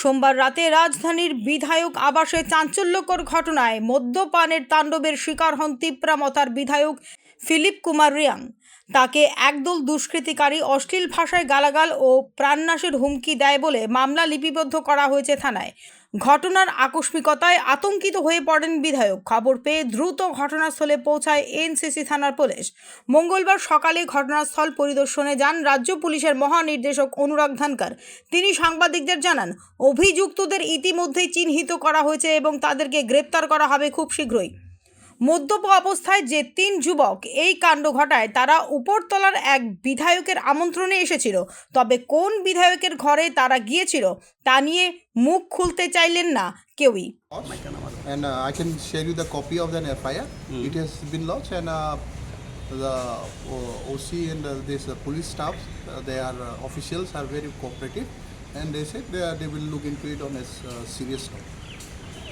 সোমবার রাতে রাজধানীর বিধায়ক আবাসে চাঞ্চল্যকর ঘটনায় মদ্যপানের তাণ্ডবের শিকার হন তিপ্রামতার বিধায়ক ফিলিপ কুমার রিয়াং। তাকে একদল দুষ্কৃতিকারী অশ্লীল ভাষায় গালাগাল ও প্রাণনাশের হুমকি দেয় বলে মামলা লিপিবদ্ধ করা হয়েছে থানায়। ঘটনার আকস্মিকতায় আতঙ্কিত হয়ে পড়েন বিধায়ক। খবর পেয়ে দ্রুত ঘটনাস্থলে পৌঁছায় এনসিসি থানার পুলিশ। মঙ্গলবার সকালে ঘটনাস্থল পরিদর্শনে যান রাজ্য পুলিশের মহানির্দেশক অনুরাগ ধানকার। তিনি সাংবাদিকদের জানান, অভিযুক্তদের ইতিমধ্যেই চিহ্নিত করা হয়েছে এবং তাদেরকে গ্রেপ্তার করা হবে খুব শীঘ্রই। মদ্যপ অবস্থায় যে তিন যুবক এই কাণ্ড ঘটায় তারা উপরতলার এক বিধায়কের আমন্ত্রণে এসেছিল তবে কোন বিধায়কের ঘরে তারা গিয়েছিল তা নিয়ে মুখ খুলতে চাইলেন না কেউই and uh, I can share you the copy of the FIR. It has been lodged, and uh, the uh, OC and uh, this uh, police staff, uh, they are uh, officials are very cooperative, and they said they, are, they will look into it on a uh, serious note.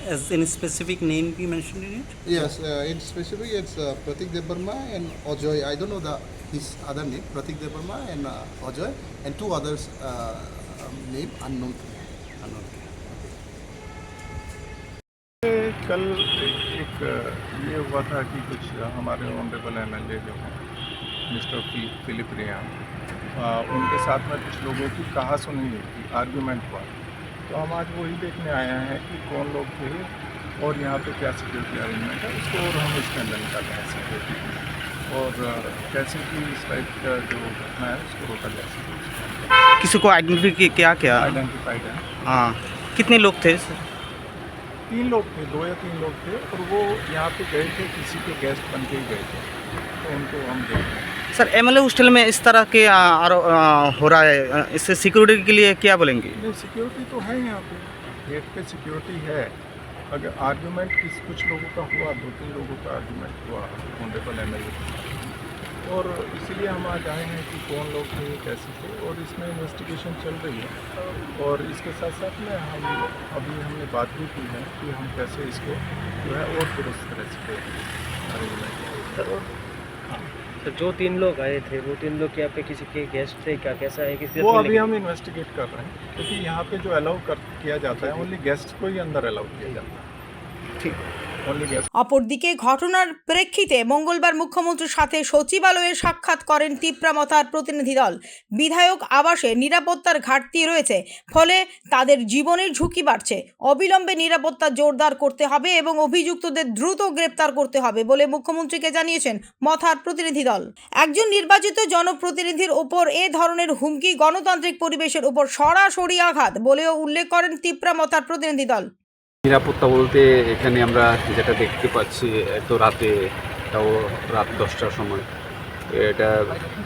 As any specific name be mentioned in it? Yes, uh, in specific, it's uh, Pratik Debarma and Ajoy. I don't know the his other name, Pratik Debarma and uh, Ajoy, and two others uh, um, name unknown me. कल एक ये हुआ था कि कुछ हमारे honourable M L जो हैं मिस्टर फि- फिलिप रियान उनके साथ में कुछ लोगों की कहा सुनी हुई थी आर्ग्यूमेंट हुआ तो हम आज वही देखने आए हैं कि कौन लोग थे और यहाँ पे क्या सिक्योरिटी अरेंजमेंट है। उसको और हम इसके अंदर निकाल रहे हैं सिक्योरिटी और कैसे कि इस टाइप का जो घटना है उसको रोका जा सके किसी को आइडेंटिफाई क्या क्या आइडेंटिफाइड है। हाँ। कितने लोग थे सर तीन लोग थे दो या तीन लोग थे और वो यहाँ पे गए थे किसी के गेस्ट बन के ही गए थे। तो उनको हम देख रहे हैं। सर एम हॉस्टल में इस तरह के आ, आरो- आ, हो रहा है? इससे सिक्योरिटी के लिए क्या बोलेंगे? सिक्योरिटी तो है यहाँ पे। गेट पे सिक्योरिटी है। अगर आर्ग्यूमेंट किस कुछ लोगों का हुआ दो तीन लोगों का आर्ग्यूमेंट हुआ ऑनरेबल एम और इसीलिए हम आज आए हैं कि कौन लोग थे कैसे थे और इसमें इन्वेस्टिगेशन चल रही है। और इसके साथ साथ में हम अभी हमने बात भी की है कि हम कैसे इसको जो है और दुरुस्त तरह से अरेंजमेंट और तो जो तीन लोग आए थे वो तीन लोग क्या पे किसी के गेस्ट थे क्या? कैसा है? किसी वो अभी हम इन्वेस्टिगेट कर रहे हैं क्योंकि यहाँ पे जो अलाउ कर किया जाता है ओनली गेस्ट को ही अंदर अलाउ किया जाता है। ठीक। गेस्ट অপরদিকে ঘটনার প্রেক্ষিতে মঙ্গলবার মুখ্যমন্ত্রীর সাথে সচিবালয়ে সাক্ষাৎ করেন তিপ্রামথার প্রতিনিধি দল। বিধায়ক আবাসে নিরাপত্তার ঘাটতি রয়েছে, ফলে তাদের জীবনের ঝুঁকি বাড়ছে। অবিলম্বে নিরাপত্তা জোরদার করতে হবে এবং অভিযুক্তদের দ্রুত গ্রেপ্তার করতে হবে বলে মুখ্যমন্ত্রীকে জানিয়েছেন মথার প্রতিনিধি দল। একজন নির্বাচিত জনপ্রতিনিধির ওপর এ ধরনের হুমকি গণতান্ত্রিক পরিবেশের উপর সরাসরি আঘাত বলেও উল্লেখ করেন তিপ্রামথার প্রতিনিধি দল। নিরাপত্তা বলতে এখানে আমরা যেটা দেখতে পাচ্ছি, এত রাতে, তাও রাত দশটার সময়। এটা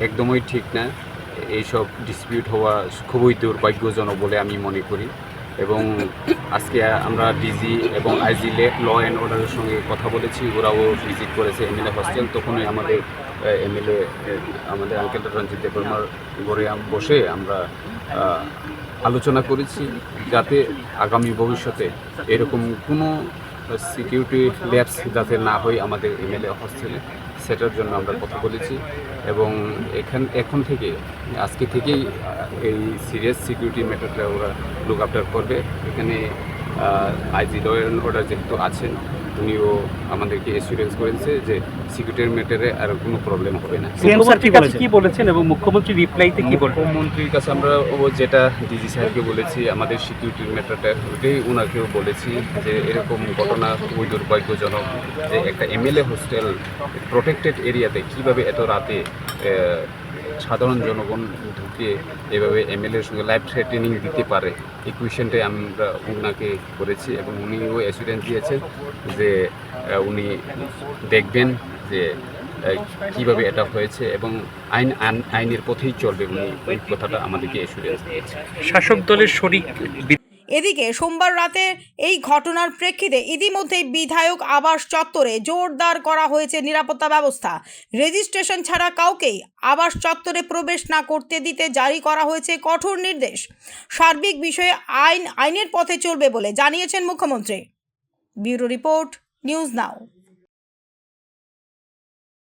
একদমই ঠিক না। এইসব ডিসপিউট হওয়া খুবই দুর্ভাগ্যজনক বলে আমি মনে করি। এবং আজকে আমরা ডিজি এবং আইজি ল অ্যান্ড অর্ডারের সঙ্গে কথা বলেছি। ওরাও ভিজিট করেছে এমএলএ হস্টেল তখনই আমাদের এমএলএ আমাদের আঙ্কেল রঞ্জিত দেববর্মার ঘরে বসে আমরা আলোচনা করেছি যাতে আগামী ভবিষ্যতে এরকম কোনো সিকিউরিটি ল্যাবস যাতে না হয় আমাদের এমএলএ হস্টেলে সেটার জন্য আমরা কথা বলেছি এবং এখান, এখন থেকে, আজকে থেকেই এই সিরিয়াস সিকিউরিটি ম্যাটারটা ওরা লুক আফটার করবে। এখানে আইজি ল অর্ডার যেহেতু আছেন উনিও আমাদেরকে এসুরেন্স করেছে যে সিকিউরিটির ম্যাটারে আর কোনো প্রবলেম হবে না। কি বলেছেন? এবং মুখ্যমন্ত্রী রিপ্লাইতে কি বলবেন মুখ্যমন্ত্রীর কাছে আমরা ও যেটা ডিজি সাহেবকে বলেছি আমাদের সিকিউরিটির ম্যাটারটা ওটাই ওনাকেও বলেছি যে এরকম ঘটনা খুবই দুর্ভাগ্যজনক যে একটা এমএলএ হোস্টেল প্রোটেক্টেড এরিয়াতে কীভাবে এত রাতে সাধারণ জনগণ ঢুকে এভাবে এমএলএর সঙ্গে লাইভ থ্রেটেনিং দিতে পারে। এই আমরা ওনাকে করেছি এবং উনিও অ্যাসুরেন্স দিয়েছেন যে উনি দেখবেন যে কীভাবে এটা হয়েছে এবং আইন, আইন- আইনের পথেই চলবে উনি ওই কথাটা আমাদেরকে এসুরেন্স দিয়েছে শাসক দলের শরিক এদিকে সোমবার রাতে এই ঘটনার প্রেক্ষিতে ইতিমধ্যেই বিধায়ক আবাস চত্বরে জোরদার করা হয়েছে নিরাপত্তা ব্যবস্থা। রেজিস্ট্রেশন ছাড়া কাউকেই আবাস চত্বরে প্রবেশ না করতে দিতে জারি করা হয়েছে কঠোর নির্দেশ। সার্বিক বিষয়ে আইন, আইনের পথে চলবে বলে জানিয়েছেন মুখ্যমন্ত্রী। Bureau report, news now.